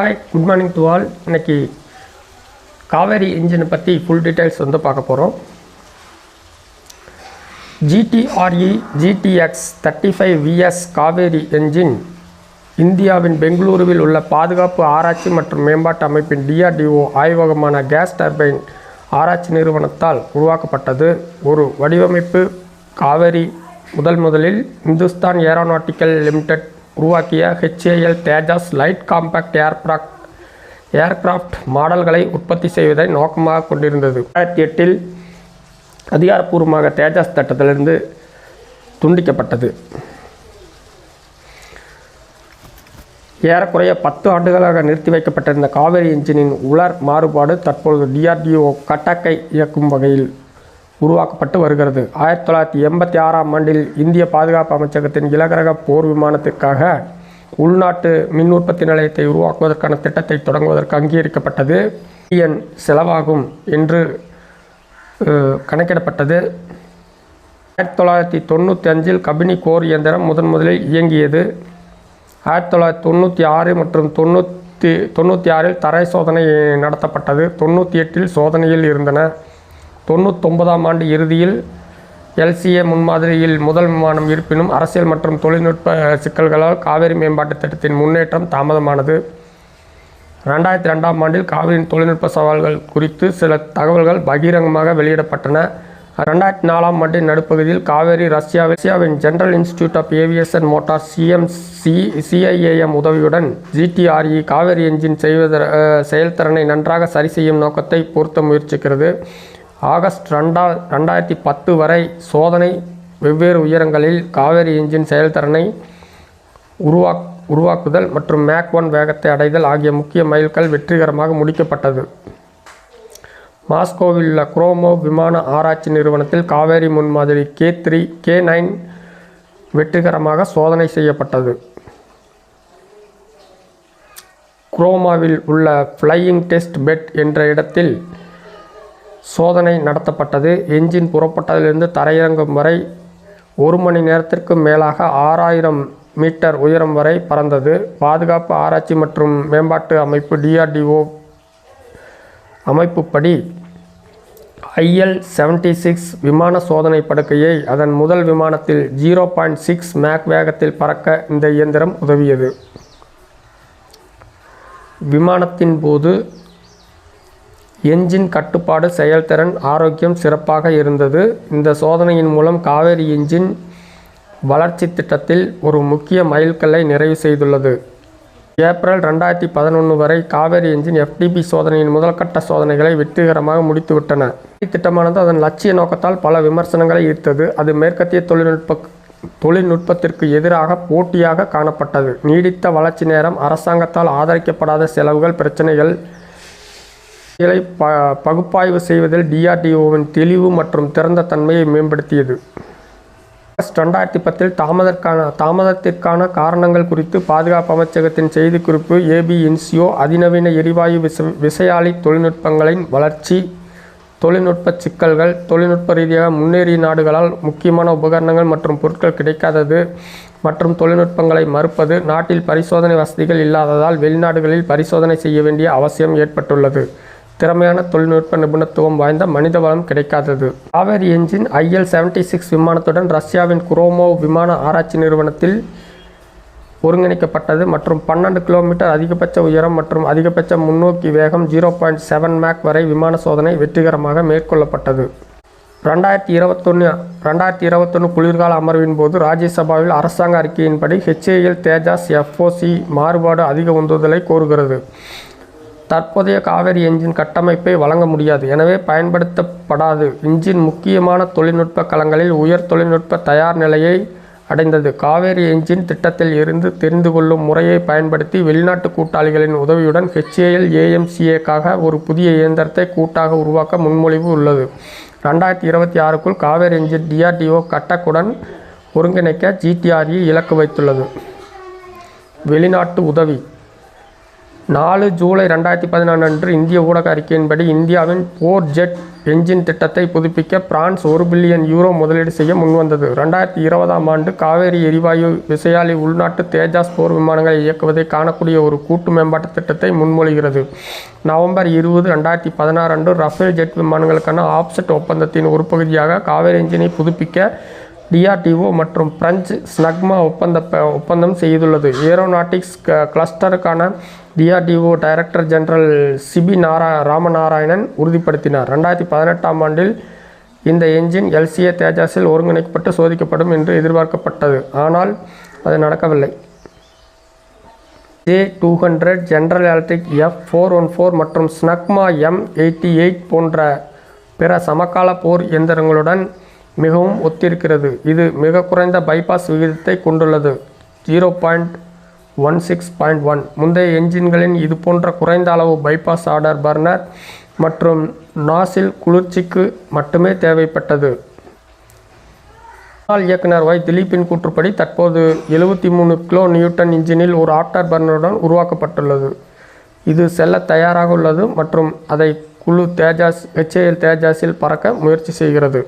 Hi good morning to all இன்னைக்கு காவேரி இன்ஜினை பற்றி ஃபுல் டீட்டெயில்ஸ் வந்து பார்க்க போகிறோம் GTRE GTX thirty five VS Kaveri engine இந்தியாவின் பெங்களூருவில் உள்ள பாதுகாப்பு ஆராய்ச்சி மற்றும் மேம்பாட்டு அமைப்பின் டிஆர்டிஓ ஆய்வகமான கேஸ் டர்பைன் ஆராய்ச்சி நிறுவனத்தால் உருவாக்கப்பட்டது. ஒரு வடிவமைப்பு காவேரி முதல் முதலில் இந்துஸ்தான் ஏரோநாட்டிக்கல் லிமிடெட் உருவாக்கிய HAL Tejas light compact aircraft aircraft மாடல்களை உற்பத்தி செய்வதை நோக்கமாக கொண்டிருந்தது. ரெண்டாயிரத்தி எட்டில் அதிகாரப்பூர்வமாக தேஜாஸ் திட்டத்திலிருந்து துண்டிக்கப்பட்டது. ஏறக்குறைய பத்து ஆண்டுகளாக நிறுத்தி வைக்கப்பட்டிருந்த காவேரி இன்ஜினின் உலர் மாறுபாடு தற்பொழுது டிஆர்டிஓ கட்டாக்கை இயக்கும் வகையில் உருவாக்கப்பட்டு வருகிறது. ஆயிரத்தி தொள்ளாயிரத்தி எண்பத்தி ஆறாம் ஆண்டில் இந்திய பாதுகாப்பு அமைச்சகத்தின் இலகரக போர் விமானத்திற்காக உள்நாட்டு மின் உற்பத்தி நிலையத்தை உருவாக்குவதற்கான திட்டத்தை தொடங்குவதற்கு அங்கீகரிக்கப்பட்டது. என் செலவாகும் என்று கணக்கிடப்பட்டது. ஆயிரத்தி தொள்ளாயிரத்தி தொண்ணூற்றி அஞ்சில் கபினி கோர் இயந்திரம் முதன் முதலில் இயங்கியது. ஆயிரத்தி தொள்ளாயிரத்தி தொண்ணூற்றி ஆறு மற்றும் தொண்ணூற்றி தொண்ணூற்றி ஆறில் தரை சோதனை நடத்தப்பட்டது. தொண்ணூற்றி எட்டில் சோதனையில் இருந்தன. தொண்ணூத்தொன்பதாம் ஆண்டு இறுதியில் எல்சிஏ முன்மாதிரியில் முதல் விமானம் இருப்பினும் அரசியல் மற்றும் தொழில்நுட்ப சிக்கல்களால் காவிரி மேம்பாட்டு திட்டத்தின் முன்னேற்றம் தாமதமானது. ரெண்டாயிரத்தி ரெண்டாம் ஆண்டில் காவிரியின் தொழில்நுட்ப சவால்கள் குறித்து சில தகவல்கள் பகிரங்கமாக வெளியிடப்பட்டன. ரெண்டாயிரத்தி நாலாம் ஆண்டின் நடுப்பகுதியில் காவேரி ரஷ்யா ரஷ்யாவின் general institute of aviation motor CMC CIAM உதவியுடன் ஜிடிஆர்இ காவேரி என்ஜின் செய்வத செயல்திறனை நன்றாக சரி செய்யும் நோக்கத்தை பொருத்த முயற்சிக்கிறது. ஆகஸ்ட் ரெண்டா ரெண்டாயிரத்தி பத்து வரை சோதனை வெவ்வேறு உயரங்களில் காவேரி என்ஜின் செயல்திறனை உருவாக் உருவாக்குதல் மற்றும் மேக் ஒன் வேகத்தை அடைதல் ஆகிய முக்கிய மைல்கள் வெற்றிகரமாக முடிக்கப்பட்டது. மாஸ்கோவில் உள்ள குரோமோ விமான ஆராய்ச்சி நிறுவனத்தில் காவேரி முன்மாதிரி கே த்ரீ கே நைன் வெற்றிகரமாக சோதனை செய்யப்பட்டது. குரோமாவில் உள்ள ஃப்ளையிங் டெஸ்ட் பெட் என்ற இடத்தில் சோதனை நடத்தப்பட்டது. என்ஜின் புறப்பட்டதிலிருந்து தரையிறங்கும் வரை ஒரு மணி நேரத்திற்கு மேலாக ஆறாயிரம் மீட்டர் உயரம் வரை பறந்தது. பாதுகாப்பு ஆராய்ச்சி மற்றும் மேம்பாட்டு அமைப்பு டிஆர்டிஓ அமைப்புப்படி ஐஎல் செவன்டி சிக்ஸ் விமான சோதனை படுக்கையை அதன் முதல் விமானத்தில் ஜீரோ பாயிண்ட் சிக்ஸ் மேக் வேகத்தில் பறக்க இந்த இயந்திரம் உதவியது. விமானத்தின் போது என்ஜின் கட்டுப்பாடு செயல்திறன் ஆரோக்கியம் சிறப்பாக இருந்தது. இந்த சோதனையின் மூலம் காவேரி என்ஜின் வளர்ச்சி திட்டத்தில் ஒரு முக்கிய மைல்கல்லை நிறைவு செய்துள்ளது. ஏப்ரல் ரெண்டாயிரத்தி பதினொன்று வரை காவேரி என்ஜின் எஃப்டிபி சோதனையின் முதல்கட்ட சோதனைகளை வெற்றிகரமாக முடித்துவிட்டன. திட்டமானது அதன் லட்சிய நோக்கத்தால் பல விமர்சனங்களை ஈர்த்தது. அது மேற்கத்திய தொழில்நுட்ப தொழில்நுட்பத்திற்கு எதிராக போட்டியாக காணப்பட்டது. நீடித்த வளர்ச்சி நேரம் அரசாங்கத்தால் ஆதரிக்கப்படாத செலவுகள் பிரச்சனைகள் இதை ப பகுப்பாய்வு செய்வதில் டிஆர்டிஓவின் தெளிவு மற்றும் திறந்த தன்மையை மேம்படுத்தியது. ஆகஸ்ட் ரெண்டாயிரத்தி பத்தில் தாமதற்கான தாமதத்திற்கான காரணங்கள் குறித்து பாதுகாப்பு அமைச்சகத்தின் செய்திக்குறிப்பு ஏபி இன்சியோ அதிநவீன எரிவாயு விச விசையாழி தொழில்நுட்பங்களின் வளர்ச்சி தொழில்நுட்ப சிக்கல்கள் தொழில்நுட்ப ரீதியாக முன்னேறிய நாடுகளால் முக்கியமான உபகரணங்கள் மற்றும் பொருட்கள் கிடைக்காதது மற்றும் தொழில்நுட்பங்களை மறுப்பது நாட்டில் பரிசோதனை வசதிகள் இல்லாததால் வெளிநாடுகளில் பரிசோதனை செய்ய வேண்டிய அவசியம் ஏற்பட்டுள்ளது. திறமையான தொழில்நுட்ப நிபுணத்துவம் வாய்ந்த மனித வளம் கிடைக்காதது. Kaveri engine IL seventy six விமானத்துடன் ரஷ்யாவின் குரோமோ விமான ஆராய்ச்சி நிறுவனத்தில் ஒருங்கிணைக்கப்பட்டது மற்றும் பன்னெண்டு கிலோமீட்டர் அதிகபட்ச உயரம் மற்றும் அதிகபட்ச முன்னோக்கி வேகம் ஜீரோ பாயிண்ட் செவன் மேக் வரை விமான சோதனை வெற்றிகரமாக மேற்கொள்ளப்பட்டது. ரெண்டாயிரத்தி இருபத்தொன்று ரெண்டாயிரத்தி இருபத்தொன்று குளிர்கால அமர்வின் போது ராஜ்யசபாவில் அரசாங்க அறிக்கையின்படி ஹெச்ஏஎல் தேஜாஸ் எஃப்ஓசி மாறுபாடு அதிக உந்துதலை கோருகிறது. தற்போதைய காவேரி என்ஜின் கட்டமைப்பை வழங்க முடியாது. எனவே பயன்படுத்தப்படாது. இன்ஜின் முக்கியமான தொழில்நுட்ப களங்களில் உயர் தொழில்நுட்ப தயார் நிலையை அடைந்தது. காவேரி என்ஜின் திட்டத்தில் இருந்து தெரிந்து கொள்ளும் முறையை பயன்படுத்தி வெளிநாட்டு கூட்டாளிகளின் உதவியுடன் ஹெச்ஏஎல் ஏஎம்சிஏக்காக ஒரு புதிய இயந்திரத்தை கூட்டாக உருவாக்க முன்மொழிவு உள்ளது. ரெண்டாயிரத்தி இருபத்தி ஆறுக்குள் காவேரி என்ஜின் டிஆர்டிஓ கட்டக்குடன் ஒருங்கிணைக்க ஜிடிஆர்இ இலக்கு வைத்துள்ளது. வெளிநாட்டு உதவி. நாலு ஜூலை ரெண்டாயிரத்தி பதினான்கு அன்று இந்திய ஊடக அறிக்கையின்படி இந்தியாவின் போர் ஜெட் என்ஜின் திட்டத்தை புதுப்பிக்க பிரான்ஸ் ஒரு பில்லியன் யூரோ முதலீடு செய்ய முன்வந்தது. ரெண்டாயிரத்தி இருபதாம் ஆண்டு காவேரி எரிவாயு விசையாழி உள்நாட்டு தேஜாஸ் போர் விமானங்களை இயக்குவதை காணக்கூடிய ஒரு கூட்டு மேம்பாட்டு திட்டத்தை முன்மொழிகிறது. நவம்பர் இருபது ரெண்டாயிரத்தி பதினாறு அன்று ரஃபேல் ஜெட் விமானங்களுக்கான ஆப்செட் ஒப்பந்தத்தின் ஒரு பகுதியாக காவேரி என்ஜினை புதுப்பிக்க டிஆர்டிஓ மற்றும் பிரெஞ்சு ஸ்னக்மா ஒப்பந்த ப- ஒப்பந்தம் செய்துள்ளது. ஏரோநாட்டிக்ஸ் க- கிளஸ்டருக்கான DRDO director general C P நாரா ராமநாராயணன் உறுதிப்படுத்தினார். ரெண்டாயிரத்தி பதினெட்டாம் ஆண்டில் இந்த என்ஜின் எல்சிஏ தேஜாஸில் ஒருங்கிணைக்கப்பட்டு சோதிக்கப்படும் என்று எதிர்பார்க்கப்பட்டது. ஆனால் அது நடக்கவில்லை. J two hundred general electric F four one four மற்றும் ஸ்னக்மா எம் எயிட்டி எயிட் போன்ற பிற சமகால போர் இயந்திரங்களுடன் மிகவும் ஒத்திருக்கிறது. இது மிக குறைந்த பைபாஸ் விகிதத்தை கொண்டுள்ளது. Zero point one six point one முந்தைய என்ஜின்களின் இது போன்ற குறைந்த அளவு பைபாஸ் ஆர்டர் பர்னர் மற்றும் நாசில் குளிர்ச்சிக்கு மட்டுமே தேவைப்பட்டது. முன்னாள் இயக்குனர் ஒய் திலீப்பின் கூற்றுப்படி தற்போது எழுபத்தி மூணு கிலோ நியூட்டன் இன்ஜினில் ஒரு ஆப்டர் பர்னருடன் உருவாக்கப்பட்டுள்ளது. இது செல்ல தயாராக உள்ளது மற்றும் அதை குழு தேஜாஸ் ஹெச்ஏஎல் தேஜாஸில் பறக்க முயற்சி செய்கிறது.